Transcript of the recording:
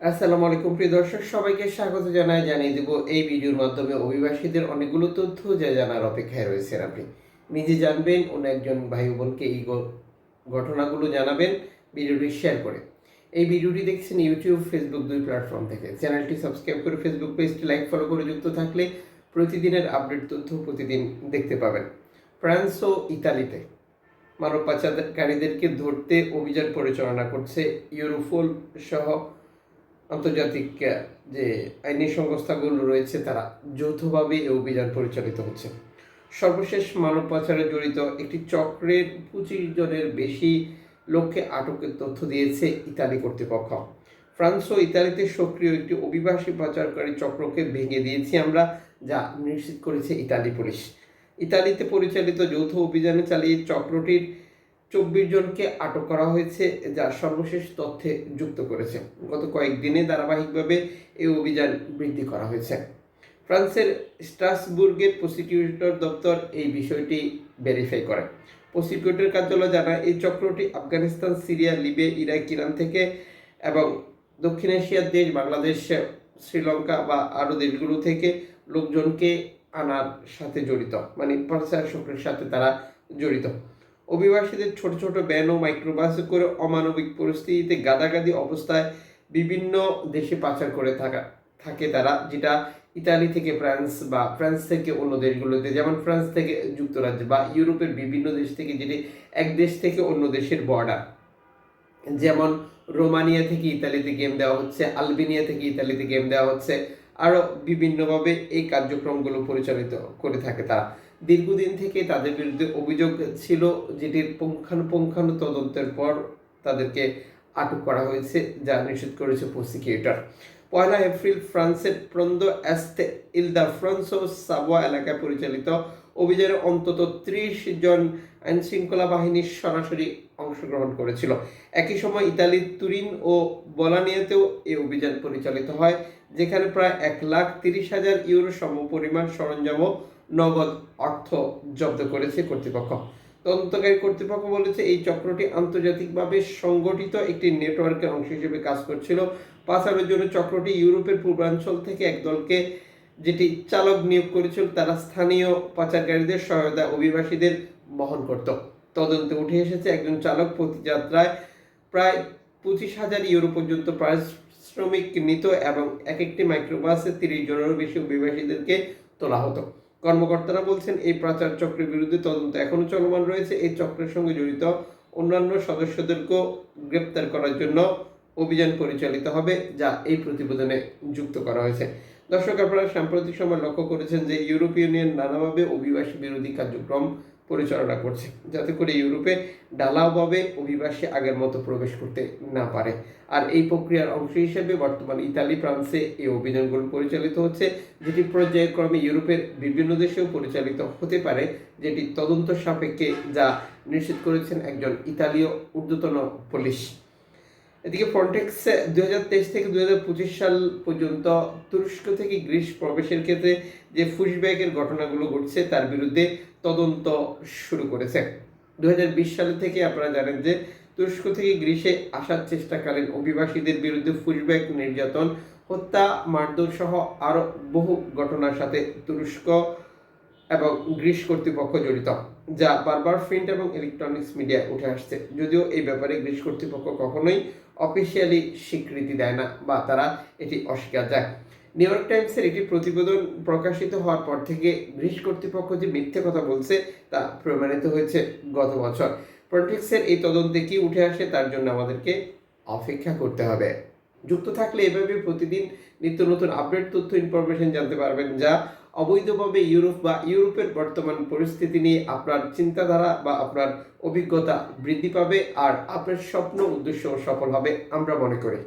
আসসালামু আলাইকুম, প্রিয় দর্শক। সবাইকে স্বাগত জানাই, জানিয়ে দেব এই ভিডিওর মাধ্যমে অভিবাসীদের অনেকগুলো তথ্য যা জানার অপেক্ষায় রয়েছেন আপনি। নিজে জানবেন, অন্য একজন ভাই বোনকে এই ঘটনাগুলো জানাবেন, ভিডিওটি শেয়ার করে। এই ভিডিওটি দেখছেন ইউটিউব, ফেসবুক দুই প্ল্যাটফর্ম থেকে। চ্যানেলটি সাবস্ক্রাইব করে ফেসবুক পেজটি লাইক, ফলো করে যুক্ত থাকলে প্রতিদিনের আপডেট তথ্য প্রতিদিন দেখতে পাবেন। ফ্রান্স ও ইতালিতে মানব পাচারকারীদেরকে ধরতে অভিযান পরিচালনা করছে ইউরোফোল সহ আন্তর্জাতিক যে আইনি সংস্থাগুলো রয়েছে, তারা যৌথভাবে এই অভিযান পরিচালিত হচ্ছে। সর্বশেষ মানব পাচারে জড়িত একটি চক্রের পঁচিশ জনের বেশি লোককে আটকের তথ্য দিয়েছে ইতালি কর্তৃপক্ষ। ফ্রান্স ও ইতালিতে সক্রিয় একটি অভিবাসী পাচারকারী চক্রকে ভেঙে দিয়েছি আমরা, যা নিশ্চিত করেছে ইতালি পুলিশ। ইতালিতে পরিচালিত যৌথ অভিযানে চালিয়ে চক্রটির চব্বিশ জনকে আটক করা হয়েছে, যা সর্বশেষ তথ্যে যুক্ত করেছে। গত কয়েকদিনে ধারাবাহিকভাবে এই অভিযান বৃদ্ধি করা হয়েছে। ফ্রান্সের স্ট্রাসবুর্গের প্রসিকিউটর দপ্তর এই বিষয়টি ভেরিফাই করে। প্রসিকিউটর কার্যালয় জানায়, এই চক্রটি Afghanistan, Syria Libya Iraq, Iran থেকে এবং দক্ষিণ এশিয়ার দেশ, বাংলাদেশ, শ্রীলঙ্কা বা আরও দেশগুলো থেকে লোকজনকে আনার সাথে জড়িত। মানে চক্রের সাথে তারা জড়িত। অভিবাসীদের ছোট ছোট ভ্যান ও মাইক্রোবাসে করে অমানবিক পরিস্থিতিতে গাদাগাদি অবস্থায় বিভিন্ন দেশে পাচার করে থাকা, থাকে তারা, যেটা ইতালি থেকে ফ্রান্স বা ফ্রান্স থেকে অন্য দেশগুলোতে, যেমন ফ্রান্স থেকে যুক্তরাজ্য বা ইউরোপের বিভিন্ন দেশ থেকে, যেটি এক দেশ থেকে অন্য দেশের বর্ডার যেমন রোমানিয়া থেকে ইতালিতে গেম দেওয়া হচ্ছে, আলবেনিয়া থেকে ইতালিতে গেম দেওয়া হচ্ছে আরও বিভিন্নভাবে এই কার্যক্রমগুলো পরিচালিত করে থাকে তারা। দীর্ঘদিন থেকে তাদের বিরুদ্ধে অভিযোগ ছিল যেটির পুঙ্খানুপুঙ্খানু তদন্তের পর তাদেরকে আটক করা হয়েছে, যা নিশ্চিত করেছে প্রসিকিউটর। পয়লা এপ্রিল ফ্রান্সের প্রন্দ অ্যাস্তে ইলদা ফ্রান্সো সাবোয়া এলাকায় পরিচালিত অভিযানে অন্তত ত্রিশ জন আইন শৃঙ্খলা বাহিনীর সরাসরি অংশগ্রহণ করেছিল। একই সময় ইতালির তুরিন ও বলানিয়াতেও এই অভিযান পরিচালিত হয়, যেখানে প্রায় এক লাখ তিরিশ হাজার ইউরো সমপরিমাণ সরঞ্জাম ও নগদ অর্থ জব্দ করেছে কর্তৃপক্ষ। তদন্তকারী কর্তৃপক্ষ বলেছে, এই চক্রটি আন্তর্জাতিকভাবে সংগঠিত একটি নেটওয়ার্কের অংশ হিসেবে কাজ করছিল। পাচারের জন্য চক্রটি ইউরোপের পূর্বাঞ্চল থেকে এক দলকে যেটি চালক নিয়োগ করেছিল, তারা স্থানীয় পাচারকারীদের সহায়তা অভিবাসীদের বহন করত। তদন্তে উঠে এসেছে একজন চালক প্রতি যাত্রায় প্রায় পঁচিশ হাজার ইউরো পর্যন্ত পারিশ্রমিক নিত এবং এক একটি মাইক্রোবাসে তিরিশ জনেরও বেশি অভিবাসীদেরকে তোলা হতো। কর্মকর্তারা বলছেন, এই পাচার চক্রের বিরুদ্ধে তদন্ত এখনও চলমান রয়েছে। এই চক্রের সঙ্গে জড়িত অন্যান্য সদস্যদেরকেও গ্রেপ্তার করার জন্য অভিযান পরিচালিত হবে, যা এই প্রতিবেদনে যুক্ত করা হয়েছে। দর্শক, আপনারা সাম্প্রতিক সময় লক্ষ্য করেছেন যে ইউরোপীয় ইউনিয়ন নানাভাবে অভিবাসী বিরোধী কার্যক্রম পরিচালনা করছে, যাতে করে ইউরোপে ঢালাওভাবে অভিবাসী আগের মতো প্রবেশ করতে না পারে। আর এই প্রক্রিয়ার অংশ হিসেবে বর্তমানে ইতালি, ফ্রান্সে এই অভিযানগুলো পরিচালিত হচ্ছে, যেটি পর্যায়ক্রমে ইউরোপের বিভিন্ন দেশেও পরিচালিত হতে পারে, যেটি তদন্ত সাপেক্ষে যা নিশ্চিত করেছেন একজন ইতালীয় ঊর্ধ্বতন পুলিশ। এদিকে ফ্রন্টেক্স দুই হাজার তেইশ থেকে দুই হাজার পঁচিশ সাল পর্যন্ত তুরস্ক থেকে গ্রিস প্রবেশের ক্ষেত্রে যে ফুসব্যাগের ঘটনাগুলো ঘটছে, তার বিরুদ্ধে তদন্ত শুরু করেছে। দু হাজার বিশ সাল থেকে আপনারা জানেন যে তুরস্ক থেকে গ্রিসে আসার চেষ্টাকালীন অভিবাসীদের বিরুদ্ধে ফুসব্যাগ নির্যাতন, হত্যা, মারধর সহ আরও বহু ঘটনার সাথে তুরস্ক এবং গ্রিস কর্তৃপক্ষ জড়িত, যা বারবার প্রিন্ট এবং ইলেকট্রনিক্স মিডিয়ায় উঠে আসছে। যদিও এই ব্যাপারে গ্রিস কর্তৃপক্ষ কখনোই অফিসিয়ালি স্বীকৃতি দেয় না বা তারা এটি অস্বীকার যায় নিউ ইয়র্ক টাইমসের একটি প্রতিবেদন প্রকাশিত হওয়ার পর থেকে গ্রিস কর্তৃপক্ষ যে মিথ্যে কথা বলছে, তা প্রমাণিত হয়েছে গত বছর। প্রটেক্সের এই তদন্তে কি উঠে আসে তার জন্য আমাদেরকে অপেক্ষা করতে হবে। যুক্ত থাকলে এভাবে প্রতিদিন নিত্য নতুন আপডেট, তথ্য, ইনফরমেশন জানতে পারবেন, যা অবৈধভাবে ইউরোপ বা ইউরোপের বর্তমান পরিস্থিতি নিয়ে আপনার চিন্তাধারা বা আপনার অভিজ্ঞতা বৃদ্ধি পাবে আর আপনার স্বপ্ন উদ্দেশ্য সফল হবে, আমরা মনে করি।